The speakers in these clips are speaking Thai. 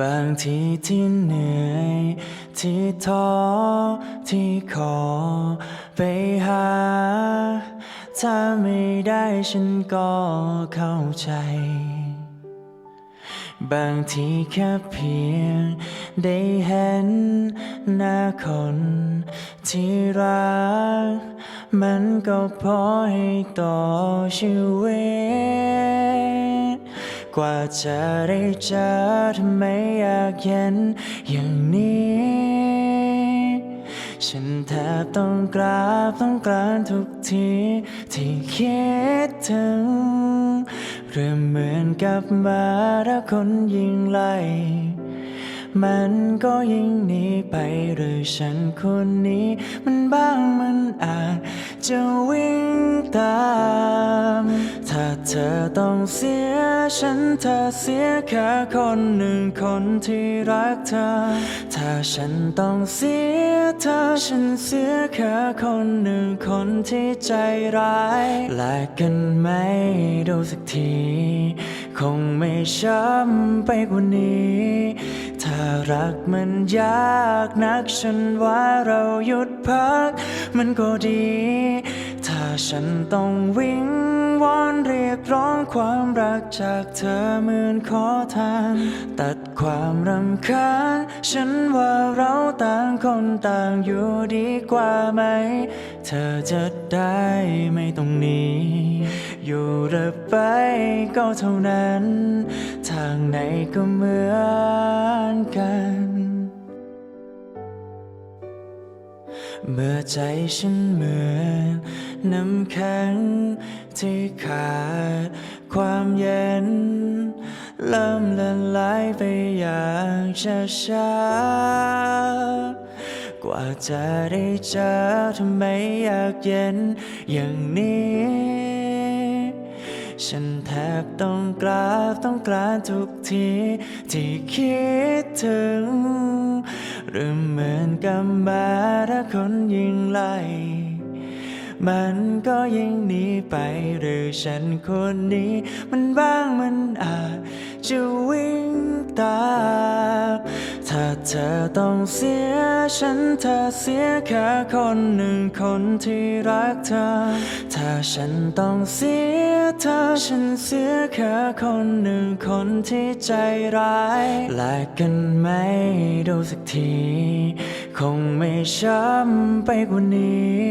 บางทีที่เหนื่อย ที่ท้อที่ขอไปหา ถ้าไม่ได้ฉันก็เข้าใจ บางทีแค่เพียง ได้เห็นหน้าคนที่รัก มันก็พอให้ต่อชีวิต กว่าจะได้เจอทำไมอยากเห็นอย่างนี้ ฉันแทบต้องกราบต้องกรานทุกทีที่คิดถึง เริ่มเหมือนกับมาถ้าคนยิ่งไล่มันก็ยิ่งหนีไปหรือฉันคนนี้ มันบ้างมันอาจจะวิ่งตาม เธอต้องเสียฉันเธอเสียแค่คนหนึ่งคนที่รักเธอ ถ้าฉันต้องเสียเธอฉันเสียแค่คนหนึ่งคนที่ใจร้ายแลกกันไม่ดูสักที คงไม่ช้ำไปกว่านี้ ถ้ารักมันยากนักฉันว่าเราหยุดพัก มันก็ดี ถ้าฉันต้องวิ่งวอนเรียกร้องความรักจากเธอเหมือนขอทาน ตัดความรำคาญ ฉันว่าเราต่างคนต่างอยู่ดีกว่าไหม เธอจะได้ไม่ต้องหนีอยู่หรือไปก็เท่านั้น ทางไหนก็เหมือนกันเมื่อใจฉันเหมือน น้ำแข็งที่ขาดความเย็น เริ่มละลายไปอย่างช้าๆ กว่าจะได้เจอทำไมอยากเย็นอย่างนี้ ฉันแทบต้องกราบต้องกรานทุกทีที่คิดถึงหรือเหมือนกับมาถ้าคนยิ่งไล่ มันก็ยิ่งหนีไปหรือฉันคนนี้ มันบ้างมันอาจจะวิ่งตามถ้าเธอต้องเสียฉันเธอเสียแค่คนหนึ่งคนที่รักเธอ ถ้าฉันต้องเสียเธอฉันเสียแค่คนหนึ่งคนที่ใจร้ายแลกกันไม่ดูสักที คงไม่ช้ำไปกว่านี้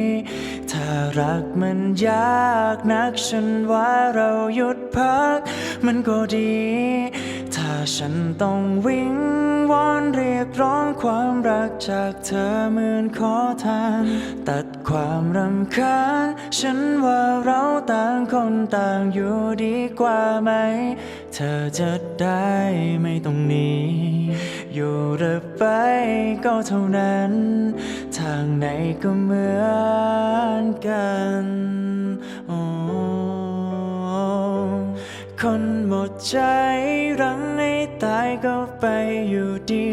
ถ้ารักมันยากนักฉันว่าเราหยุดพัก มันก็ดี ฉันต้องวิ่งวอนเรียกร้องความรักจากเธอเหมือนขอทาน ตัดความรำคาญ ฉันว่าเราต่างคนต่างอยู่ดีกว่าไหม เธอจะได้ไม่ต้องหนีอยู่หรือไปก็เท่านั้น ทางไหนก็เหมือนกันโอ้คนหมดใจรังให้ตายก็ ไปอยู่ดี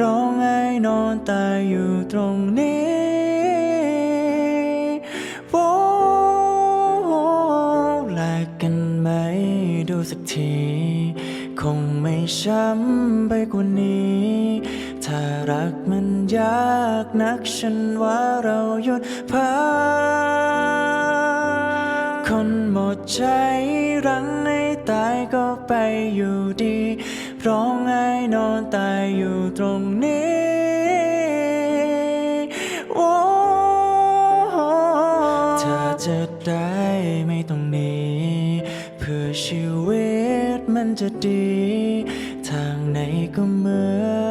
ร้องไห้นอนตายอยู่ตรงนี้โว้แลกกันไหมดูสักที คงไม่ช้ำไปกว่านี้ ถ้ารักมันยากนักฉันว่าเราหยุดพักคนหมดใจ รังให้ตายก็ไปอยู่ดี ร้องไห้นอนตายอยู่ตรงนี้โอ้เธอจะได้ไม่ต้องหนีเพื่อชีวิตมันจะดี ทางไหนก็เหมือนกัน